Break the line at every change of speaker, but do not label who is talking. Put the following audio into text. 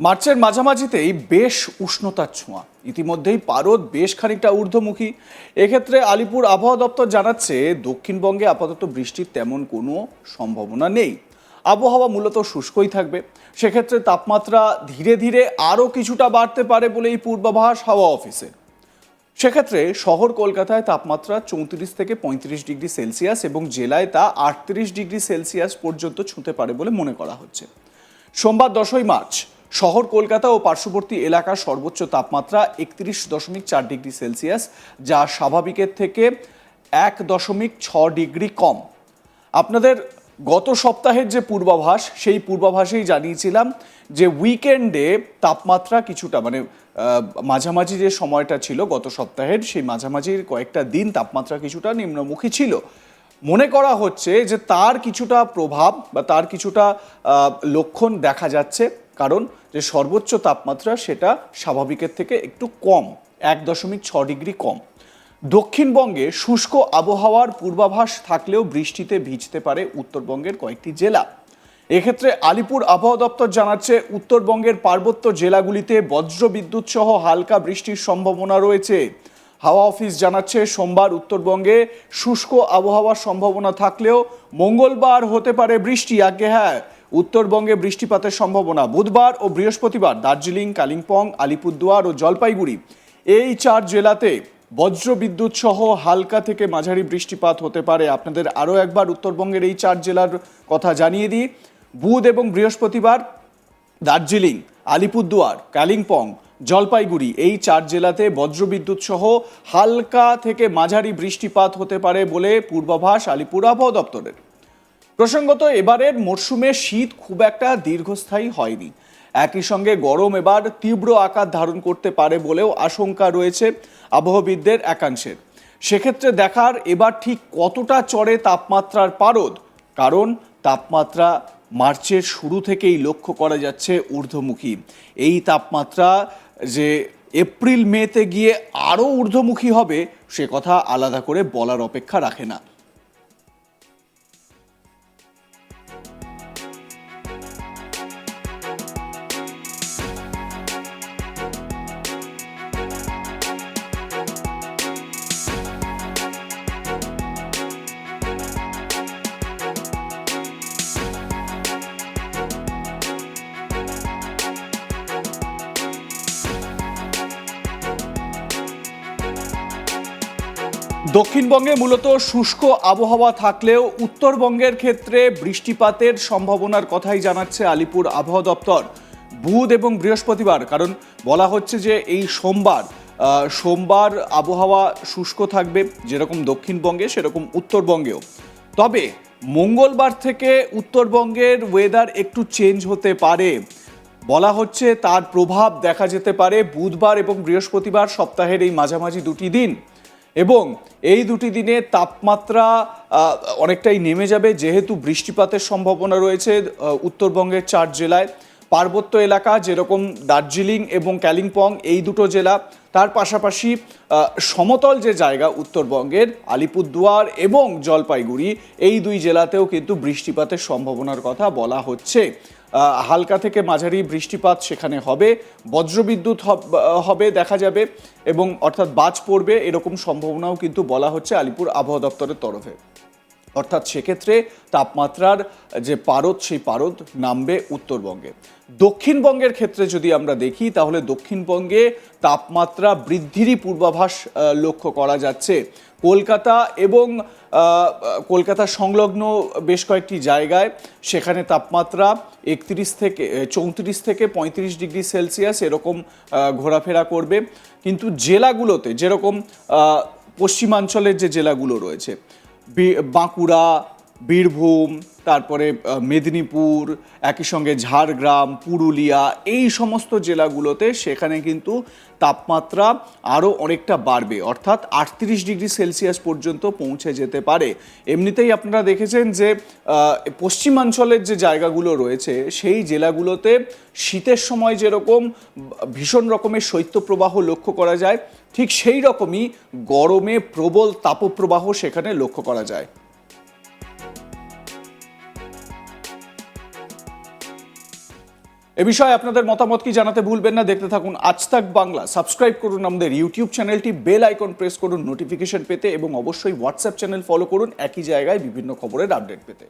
মার্চের মাঝামাঝিতেই বেশ উষ্ণতার ছোঁয়া। ইতিমধ্যেই পারদ বেশ খানিকটা ঊর্ধ্বমুখী। এক্ষেত্রে আলিপুর আবহাওয়া দপ্তর জানাচ্ছে, দক্ষিণবঙ্গে আপাতত বৃষ্টির তেমন কোনো সম্ভাবনা নেই। আবহাওয়া মূলত শুষ্কই থাকবে। সেক্ষেত্রে তাপমাত্রা ধীরে ধীরে আরও কিছুটা বাড়তে পারে বলেই পূর্বাভাস হাওয়া অফিসের সেক্ষেত্রে শহর কলকাতায় তাপমাত্রা চৌত্রিশ থেকে পঁয়ত্রিশ ডিগ্রি সেলসিয়াস এবং জেলায় তা আটত্রিশ ডিগ্রি সেলসিয়াস পর্যন্ত ছুঁতে পারে বলে মনে করা হচ্ছে। সোমবার দশই মার্চ শহর কলকাতা ও পার্শ্ববর্তী এলাকার সর্বোচ্চ তাপমাত্রা একত্রিশ দশমিক চার ডিগ্রি সেলসিয়াস, যা স্বাভাবিকের থেকে এক দশমিক ছ ডিগ্রি কম। আপনাদের গত সপ্তাহের যে পূর্বাভাস, সেই পূর্বাভাসেই জানিয়েছিলাম যে উইকেন্ডে তাপমাত্রা কিছুটা মানে মাঝামাঝি যে সময়টা ছিল গত সপ্তাহের, সেই মাঝামাঝির কয়েকটা দিন তাপমাত্রা কিছুটা নিম্নমুখী ছিল। মনে করা হচ্ছে যে তার কিছুটা প্রভাব বা তার কিছুটা লক্ষণ দেখা যাচ্ছে। কারণ যে সর্বোচ্চ তাপমাত্রা সেটা স্বাভাবিকের থেকে একটু কম, এক দশমিক ছ ডিগ্রি কম। দক্ষিণবঙ্গে শুষ্ক আবহাওয়ার পূর্বাভাস থাকলেও বৃষ্টিতে ভিজতে পারে উত্তরবঙ্গের কয়েকটি জেলা। এক্ষেত্রে আলিপুর আবহাওয়া দপ্তর জানাচ্ছে, উত্তরবঙ্গের পার্বত্য জেলাগুলিতে বজ্রবিদ্যুৎ সহ হালকা বৃষ্টির সম্ভাবনা রয়েছে। হাওয়া অফিস জানাচ্ছে, সোমবার উত্তরবঙ্গে শুষ্ক আবহাওয়ার সম্ভাবনা থাকলেও মঙ্গলবার হতে পারে বৃষ্টি। আগে হ্যাঁ উত্তরবঙ্গে বৃষ্টিপাতের সম্ভাবনা। বুধবার ও বৃহস্পতিবার দার্জিলিং, কালিম্পং, আলিপুরদুয়ার ও জলপাইগুড়ি। এই চার জেলাতে বজ্র বিদ্যুৎ সহ হালকা থেকে মাঝারি বৃষ্টিপাত হতে পারে। আপনাদের আরও একবার উত্তরবঙ্গের এই চার জেলার কথা জানিয়ে দিই। বুধ এবং বৃহস্পতিবার দার্জিলিং, আলিপুরদুয়ার, কালিম্পং, জলপাইগুড়ি এই চার জেলাতে বজ্রবিদ্যুৎ সহ হালকা থেকে মাঝারি বৃষ্টিপাত হতে পারে বলে পূর্বাভাস আলিপুর আবহাওয়া দপ্তরের। প্রসঙ্গত এবারের মরশুমে শীত খুব একটা দীর্ঘস্থায়ী হয়নি। একই সঙ্গে গরম এবার তীব্র আকার ধারণ করতে পারে বলেও আশঙ্কা রয়েছে আবহবিদদের একাংশের। সেক্ষেত্রে দেখার এবার ঠিক কতটা চড়ে তাপমাত্রার পারদ? কারণ তাপমাত্রা মার্চের শুরু থেকেই লক্ষ্য করা যাচ্ছে ঊর্ধ্বমুখী। এই তাপমাত্রা যে এপ্রিল মেতে গিয়ে আরও ঊর্ধ্বমুখী হবে, সে কথা আলাদা করে বলার অপেক্ষা রাখে না। দক্ষিণবঙ্গে মূলত শুষ্ক আবহাওয়া থাকলেও উত্তরবঙ্গের ক্ষেত্রে বৃষ্টিপাতের সম্ভাবনার কথাই জানাচ্ছে আলিপুর আবহাওয়া দপ্তর। বুধ এবং বৃহস্পতিবার, কারণ বলা হচ্ছে যে এই সোমবার সোমবার আবহাওয়া শুষ্ক থাকবে, যেরকম দক্ষিণবঙ্গে, সেরকম উত্তরবঙ্গেও। তবে মঙ্গলবার থেকে উত্তরবঙ্গের ওয়েদার একটু চেঞ্জ হতে পারে। বলা হচ্ছে তার প্রভাব দেখা যেতে পারে বুধবার এবং বৃহস্পতিবার সপ্তাহের এই মাঝামাঝি দুটি দিন। এবং এই দুটি দিনে তাপমাত্রা অনেকটাই নেমে যাবে যেহেতু বৃষ্টিপাতের সম্ভাবনা রয়েছে উত্তরবঙ্গের চার জেলায়। পার্বত্য এলাকা যেরকম দার্জিলিং এবং কালিম্পং, এই দুটো জেলা। তার পাশাপাশি সমতল যে জায়গা উত্তরবঙ্গের, আলিপুরদুয়ার এবং জলপাইগুড়ি, এই দুই জেলাতেও কিন্তু বৃষ্টিপাতের সম্ভাবনার কথা বলা হচ্ছে। হালকা থেকে মাঝারি বৃষ্টিপাত সেখানে হবে। বজ্রবিদ্যুৎ হবে দেখা যাবে এবং অর্থাৎ বাজ পড়বে, এরকম সম্ভাবনাও কিন্তু বলা হচ্ছে আলিপুর আবহাওয়া দপ্তরের তরফে। অর্থাৎ সেক্ষেত্রে তাপমাত্রার যে পারদ, সেই পারদ নামবে উত্তরবঙ্গে। দক্ষিণবঙ্গের ক্ষেত্রে যদি আমরা দেখি, তাহলে দক্ষিণবঙ্গে তাপমাত্রা বৃদ্ধিরই পূর্বাভাস লক্ষ্য করা যাচ্ছে। কলকাতা এবং কলকাতা সংলগ্ন বেশ কয়েকটি জায়গায় সেখানে তাপমাত্রা একত্রিশ থেকে চৌত্রিশ থেকে পঁয়ত্রিশ ডিগ্রি সেলসিয়াস এরকম ঘোরাফেরা করবে। কিন্তু জেলাগুলোতে যেরকম পশ্চিমাঞ্চলের যে জেলাগুলো রয়েছে বাঁকুড়া, বীরভূম, তারপরে মেদিনীপুর, একই সঙ্গে ঝাড়গ্রাম, পুরুলিয়া, এই সমস্ত জেলাগুলোতে সেখানে কিন্তু তাপমাত্রা আরও অনেকটা বাড়বে। অর্থাৎ আটত্রিশ ডিগ্রি সেলসিয়াস পর্যন্ত পৌঁছে যেতে পারে। এমনিতেই আপনারা দেখেছেন যে পশ্চিমাঞ্চলের যে জায়গাগুলো রয়েছে, সেই জেলাগুলোতে শীতের সময় যেরকম ভীষণ রকমের শৈত্যপ্রবাহ লক্ষ্য করা যায় ঠিক সেই রকমই গরমে প্রবল তাপপ্রবাহ সেখানে লক্ষ্য করা যায়। এ বিষয়ে আপনাদের মতামত কি জানাতে ভুলবেন না, দেখতে থাকুন আজ তাক বাংলা। সাবস্ক্রাইব করুন আমাদের ইউটিউব চ্যানেলটি, বেল আইকন প্রেস করুন নোটিফিকেশন পেতে এবং অবশ্যই হোয়াটসঅ্যাপ চ্যানেল ফলো করুন, একই জায়গায় বিভিন্ন খবরের আপডেট পেতে।